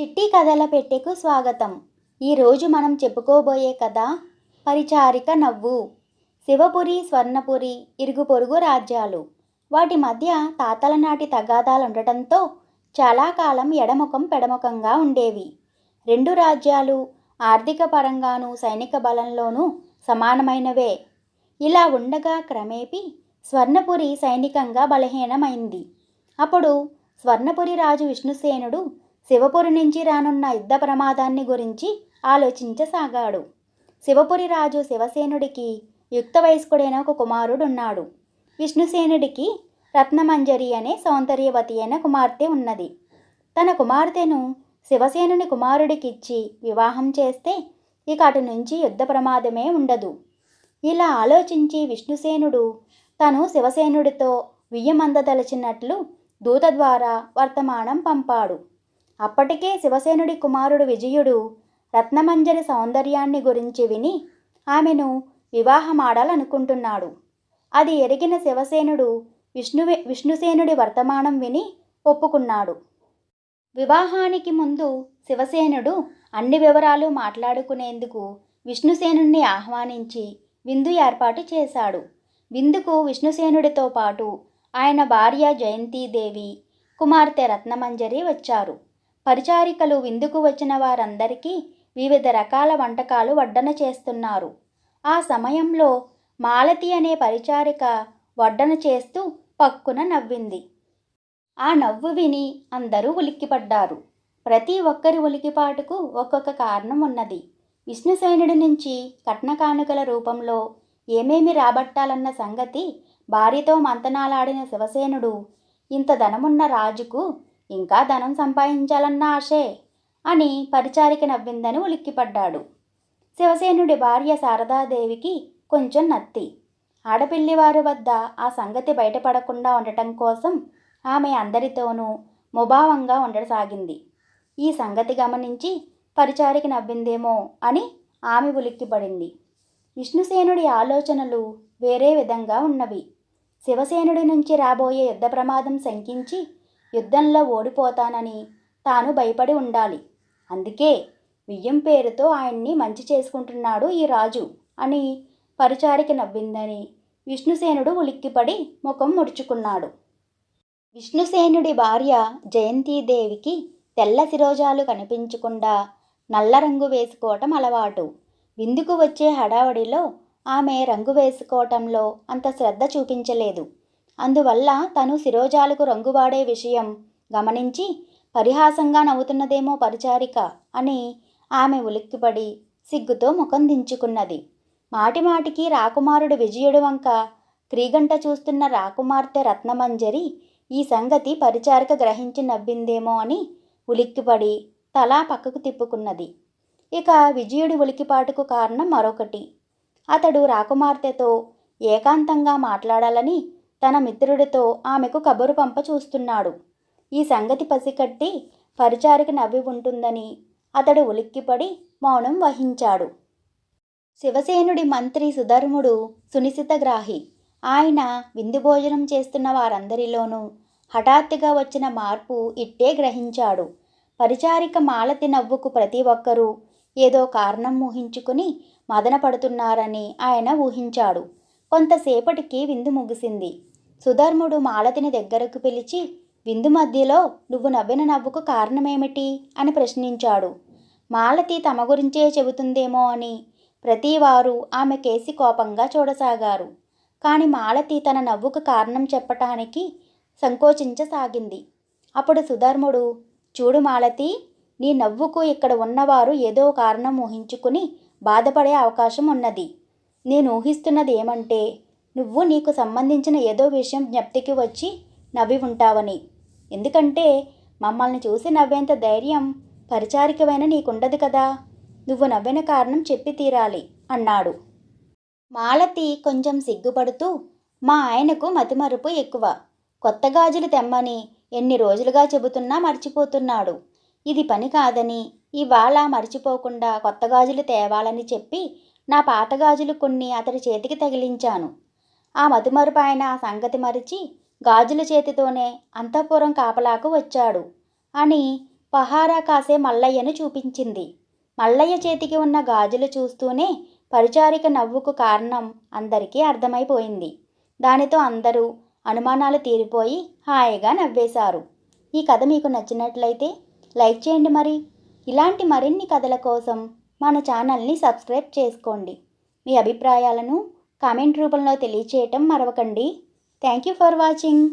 చిట్టి కథల పెట్టెకు స్వాగతం. ఈరోజు మనం చెప్పుకోబోయే కథ పరిచారిక నవ్వు. శివపురి స్వర్ణపురి ఇరుగు పొరుగు రాజ్యాలు. వాటి మధ్య తాతల నాటి తగాదాలు ఉండటంతో చాలా కాలం ఎడముఖం పెడముఖంగా ఉండేవి. రెండు రాజ్యాలు ఆర్థిక పరంగానూ సైనిక బలంలోనూ సమానమైనవే. ఇలా ఉండగా క్రమేపీ స్వర్ణపురి సైనికంగా బలహీనమైంది. అప్పుడు స్వర్ణపురి రాజు విష్ణుసేనుడు శివపురి నుంచి రానున్న యుద్ధ ప్రమాదాన్ని గురించి ఆలోచించసాగాడు. శివపురి రాజు శివసేనుడికి యుక్త వయస్కుడైన ఒక కుమారుడున్నాడు. విష్ణుసేనుడికి రత్నమంజరి అనే సౌందర్యవతి అయిన కుమార్తె ఉన్నది. తన కుమార్తెను శివసేనుని కుమారుడికిచ్చి వివాహం చేస్తే ఇక అటు నుంచి యుద్ధ ప్రమాదమే ఉండదు. ఇలా ఆలోచించి విష్ణుసేనుడు తను శివసేనుడితో వియ్యమందదలచినట్లు దూత ద్వారా వర్తమానం పంపాడు. అప్పటికే శివసేనుడి కుమారుడు విజయుడు రత్నమంజరి సౌందర్యాన్ని గురించి విని ఆమెను వివాహమాడాలనుకుంటున్నాడు. అది ఎరిగిన శివసేనుడు విష్ణు విష్ణుసేనుడి వర్తమానం విని ఒప్పుకున్నాడు. వివాహానికి ముందు శివసేనుడు అన్ని వివరాలు మాట్లాడుకునేందుకు విష్ణుసేనుణ్ణి ఆహ్వానించి విందు ఏర్పాటు చేశాడు. విందుకు విష్ణుసేనుడితో పాటు ఆయన భార్య జయంతీదేవి కుమార్తె రత్నమంజరి వచ్చారు. పరిచారికలు విందుకు వచ్చిన వారందరికీ వివిధ రకాల వంటకాలు వడ్డన చేస్తున్నారు. ఆ సమయంలో మాలతి అనే పరిచారిక వడ్డన చేస్తూ పక్కున నవ్వింది. ఆ నవ్వు విని అందరూ ఉలిక్కిపడ్డారు. ప్రతి ఒక్కరి ఉలికిపాటుకు ఒక్కొక్క కారణం ఉన్నది. విష్ణుసేనుడి నుంచి కట్న కానుకల రూపంలో ఏమేమి రాబట్టాలన్న సంగతి భార్యతో మంతనాలాడిన శివసేనుడు ఇంత ధనమున్న రాజుకు ఇంకా ధనం సంపాదించాలన్న ఆశే అని పరిచారిక నవ్విందని ఉలిక్కిపడ్డాడు. శివసేనుడి భార్య శారదాదేవికి కొంచెం నత్తి. ఆడపిల్లివారి వద్ద ఆ సంగతి బయటపడకుండా ఉండటం కోసం ఆమె అందరితోనూ ముభావంగా ఉండసాగింది. ఈ సంగతి గమనించి పరిచారికి నవ్విందేమో అని ఆమె ఉలిక్కిపడింది. విష్ణుసేనుడి ఆలోచనలు వేరే విధంగా ఉన్నవి. శివసేనుడి నుంచి రాబోయే యుద్ధ ప్రమాదం శంకించి యుద్ధంలో ఓడిపోతానని తాను భయపడి ఉండాలి. అందుకే బియ్యం పేరుతో ఆయన్ని మంచి చేసుకుంటున్నాడు ఈ రాజు అని పరిచారికి నవ్విందని విష్ణుసేనుడు ఉలిక్కిపడి ముఖం ముడుచుకున్నాడు. విష్ణుసేనుడి భార్య జయంతీదేవికి తెల్ల శిరోజాలు కనిపించకుండా నల్ల రంగు వేసుకోవటం అలవాటు. విందుకు వచ్చే హడావడిలో ఆమె రంగు వేసుకోవటంలో అంత శ్రద్ధ చూపించలేదు. అందువల్ల తను శిరోజాలకు రంగు వాడే విషయం. గమనించి పరిహాసంగా నవ్వుతున్నదేమో పరిచారిక అని ఆమె ఉలిక్కిపడి సిగ్గుతో ముఖం దించుకున్నది. మాటిమాటికి రాకుమారుడు విజయుడు వంక క్రీగంట చూస్తున్న రాకుమార్తె రత్నమంజరి ఈ సంగతి పరిచారిక గ్రహించి నవ్విందేమో అని ఉలిక్కిపడి తలా పక్కకు తిప్పుకున్నది. ఇక విజయుడి ఉలికిపాటుకు కారణం మరొకటి. అతడు రాకుమార్తెతో ఏకాంతంగా మాట్లాడాలని తన మిత్రుడితో ఆమెకు కబురు పంప చూస్తున్నాడు. ఈ సంగతి పసికట్టి పరిచారికి నవ్వి ఉంటుందని అతడు ఉలిక్కిపడి మౌనం వహించాడు. శివసేనుడి మంత్రి సుధర్ముడు సునిశితగ్రాహి ఆయన విందు భోజనం చేస్తున్న వారందరిలోనూ హఠాత్తుగా వచ్చిన మార్పు ఇట్టే గ్రహించాడు. పరిచారిక మాలతి నవ్వుకు ప్రతి ఒక్కరూ ఏదో కారణం ఊహించుకుని మదన పడుతున్నారని ఆయన ఊహించాడు. కొంతసేపటికి విందు ముగిసింది. సుధర్ముడు మాలతిని దగ్గరకు పిలిచి విందు మధ్యలో నువ్వు నవ్విన నవ్వుకు కారణమేమిటి? అని ప్రశ్నించాడు. మాలతి తమ గురించే చెబుతుందేమో అని ప్రతివారు ఆమె కేసి కోపంగా చూడసాగారు. కాని మాలతి తన నవ్వుకు కారణం చెప్పటానికి సంకోచించసాగింది. అప్పుడు సుధర్ముడు చూడు మాలతి నీ నవ్వుకు ఇక్కడ ఉన్నవారు ఏదో కారణం ఊహించుకుని బాధపడే అవకాశం ఉన్నది. నేను ఊహిస్తున్నది ఏమంటే నువ్వు నీకు సంబంధించిన ఏదో విషయం జ్ఞప్తికి వచ్చి నవ్వి ఉంటావని. ఎందుకంటే మమ్మల్ని చూసి నవ్వేంత ధైర్యం పరిచారికమైన నీకుండదు కదా. నువ్వు నవ్విన కారణం చెప్పి తీరాలి అన్నాడు. మాలతి కొంచెం సిగ్గుపడుతూ మా ఆయనకు మతిమరుపు ఎక్కువ. కొత్త గాజులు తెమ్మని ఎన్ని రోజులుగా చెబుతున్నా మర్చిపోతున్నాడు. ఇది పని కాదని ఇవాళ మర్చిపోకుండా కొత్త గాజులు తేవాలని చెప్పి నా పాత గాజులు కొన్ని అతడి చేతికి తగిలించాను. ఆ మతిమరుపు ఆయన ఆ సంగతి మరిచి గాజుల చేతితోనే అంతఃపురం కాపలాకు వచ్చాడు. అని పహారా కాసే మల్లయ్యను చూపించింది. మల్లయ్య చేతికి ఉన్న గాజులు చూస్తూనే పరిచారిక నవ్వుకు కారణం అందరికీ అర్థమైపోయింది. దానితో అందరూ అనుమానాలు తీరిపోయి హాయిగా నవ్వేశారు. ఈ కథ మీకు నచ్చినట్లయితే లైక్ చేయండి మరి. ఇలాంటి మరిన్ని కథల కోసం మన ఛానల్ని సబ్స్క్రైబ్ చేసుకోండి. మీ అభిప్రాయాలను కామెంట్ రూపంలో తెలియచేయటం మరవకండి. Thank you for watching.